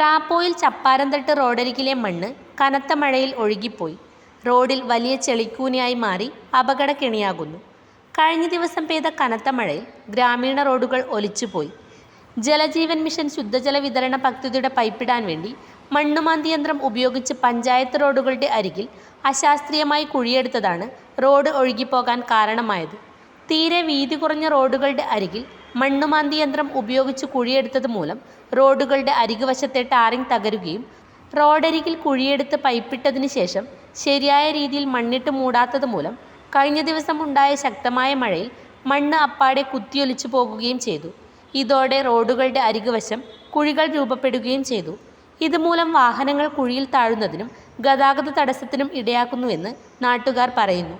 പ്രാപ്പോയിൽ ചപ്പാരംതട്ട് റോഡരികിലെ മണ്ണ് കനത്ത മഴയിൽ ഒഴുകിപ്പോയി. റോഡിൽ വലിയ ചെളിക്കൂനയായി മാറി അപകടക്കെണിയാകുന്നു. കഴിഞ്ഞ ദിവസം പെയ്ത കനത്ത മഴയിൽ ഗ്രാമീണ റോഡുകൾ ഒലിച്ചുപോയി. ജലജീവൻ മിഷൻ ശുദ്ധജല വിതരണ പദ്ധതിയുടെ പൈപ്പിടാൻ വേണ്ടി മണ്ണുമാന്തി യന്ത്രം ഉപയോഗിച്ച് പഞ്ചായത്ത് റോഡുകളുടെ അരികിൽ അശാസ്ത്രീയമായി കുഴിയെടുത്തതാണ് റോഡ് ഒഴുകിപ്പോകാൻ കാരണമായത്. തീരെ വീതി കുറഞ്ഞ റോഡുകളുടെ അരികിൽ മണ്ണുമാന്തി യന്ത്രം ഉപയോഗിച്ച് കുഴിയെടുത്തത് മൂലം റോഡുകളുടെ അരികുവശത്തെ ടാറിംഗ് തകരുകയും റോഡരികിൽ കുഴിയെടുത്ത് പൈപ്പിട്ടതിന് ശേഷം ശരിയായ രീതിയിൽ മണ്ണിട്ട് മൂടാത്തത് മൂലം കഴിഞ്ഞ ദിവസം ഉണ്ടായ ശക്തമായ മഴയിൽ മണ്ണ് അപ്പാടെ കുത്തിയൊലിച്ചു പോകുകയും ചെയ്തു. ഇതോടെ റോഡുകളുടെ അരികുവശം കുഴികൾ രൂപപ്പെടുകയും ചെയ്തു. ഇതുമൂലം വാഹനങ്ങൾ കുഴിയിൽ താഴുന്നതിനും ഗതാഗത തടസ്സത്തിനും ഇടയാക്കുന്നുവെന്ന് നാട്ടുകാർ പറയുന്നു.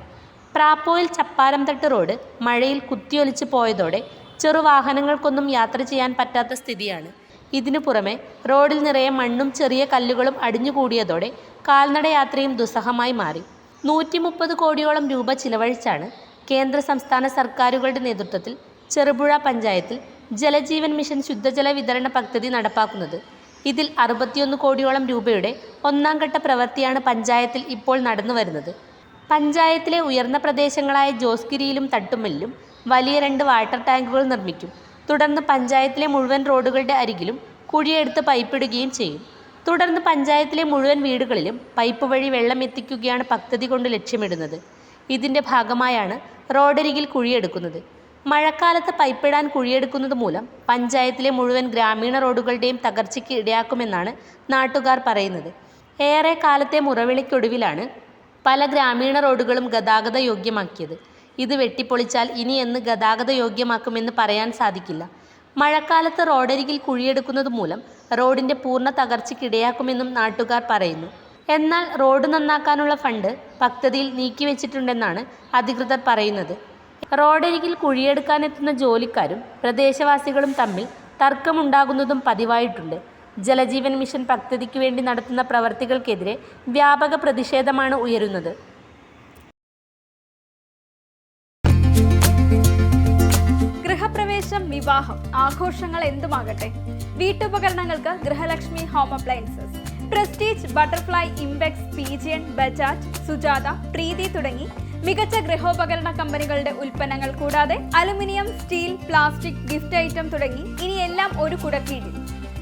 പ്രാപ്പോയിൽ ചപ്പാരംതട്ട് റോഡ് മഴയിൽ കുത്തിയൊലിച്ച് പോയതോടെ ചെറുവാഹനങ്ങൾക്കൊന്നും യാത്ര ചെയ്യാൻ പറ്റാത്ത സ്ഥിതിയാണ്. ഇതിനു പുറമെ റോഡിൽ നിറയെ മണ്ണും ചെറിയ കല്ലുകളും അടിഞ്ഞുകൂടിയതോടെ കാൽനടയാത്രയും ദുസ്സഹമായി മാറി. നൂറ്റി മുപ്പത് കോടിയോളം രൂപ ചിലവഴിച്ചാണ് കേന്ദ്ര സംസ്ഥാന സർക്കാരുകളുടെ നേതൃത്വത്തിൽ ചെറുപുഴ പഞ്ചായത്തിൽ ജലജീവൻ മിഷൻ ശുദ്ധജല വിതരണ പദ്ധതി നടപ്പാക്കുന്നത്. ഇതിൽ അറുപത്തിയൊന്ന് കോടിയോളം രൂപയുടെ ഒന്നാം ഘട്ട പ്രവൃത്തിയാണ് പഞ്ചായത്തിൽ ഇപ്പോൾ നടന്നു വരുന്നത് പഞ്ചായത്തിലെ ഉയർന്ന പ്രദേശങ്ങളായ ജോസ്ഗിരിയിലും തട്ടുമ്മലിലും വലിയ രണ്ട് വാട്ടർ ടാങ്കുകൾ നിർമ്മിക്കും. തുടർന്ന് പഞ്ചായത്തിലെ മുഴുവൻ റോഡുകളുടെ അരികിലും കുഴിയെടുത്ത് പൈപ്പിടുകയും ചെയ്യും. തുടർന്ന് പഞ്ചായത്തിലെ മുഴുവൻ വീടുകളിലും പൈപ്പ് വഴി വെള്ളം എത്തിക്കുകയാണ് പദ്ധതി കൊണ്ട് ലക്ഷ്യമിടുന്നത്. ഇതിന്റെ ഭാഗമായാണ് റോഡരികിൽ കുഴിയെടുക്കുന്നത്. മഴക്കാലത്ത് പൈപ്പിടാൻ കുഴിയെടുക്കുന്നത് മൂലം പഞ്ചായത്തിലെ മുഴുവൻ ഗ്രാമീണ റോഡുകളുടെയും തകർച്ചയ്ക്ക് ഇടയാക്കുമെന്നാണ് നാട്ടുകാർ പറയുന്നത്. ഏറെ കാലത്തെ മുറവിളിക്കൊടുവിലാണ് പല ഗ്രാമീണ റോഡുകളും ഗതാഗത യോഗ്യമാക്കിയത്. ഇത് വെട്ടിപ്പൊളിച്ചാൽ ഇനി എന്ന് ഗതാഗത യോഗ്യമാക്കുമെന്ന് പറയാൻ സാധിക്കില്ല. മഴക്കാലത്ത് റോഡരികിൽ കുഴിയെടുക്കുന്നത് മൂലം റോഡിന്റെ പൂർണ തകർച്ചയ്ക്കിടയാക്കുമെന്നും നാട്ടുകാർ പറയുന്നു. എന്നാൽ റോഡ് നന്നാക്കാനുള്ള ഫണ്ട് പദ്ധതിയിൽ നീക്കിവെച്ചിട്ടുണ്ടെന്നാണ് അധികൃതർ പറയുന്നത്. റോഡരികിൽ കുഴിയെടുക്കാനെത്തുന്ന ജോലിക്കാരും പ്രദേശവാസികളും തമ്മിൽ തർക്കമുണ്ടാകുന്നതും പതിവായിട്ടുണ്ട്. ജലജീവൻ മിഷൻ പദ്ധതിക്ക് വേണ്ടി നടത്തുന്ന പ്രവർത്തികൾക്കെതിരെ വ്യാപക പ്രതിഷേധമാണ് ഉയരുന്നത്. ഗൃഹപ്രവേശം വിവാഹം ആഘോഷങ്ങൾ എന്തുമാകട്ടെ? വീട്ടുപകരണങ്ങൾക്ക് Grihalakshmi home appliances Prestige Butterfly Impex Pigeon Bajaj Sujata Preethi തുടങ്ങി മികച്ച ഗൃഹോപകരണ കമ്പനികളുടെ ഉൽപ്പന്നങ്ങൾ കൂടാതെ aluminium steel plastic gift item തുടങ്ങി ഇനിയെല്ലാം ഒരു കുടക്കീഴിൽ.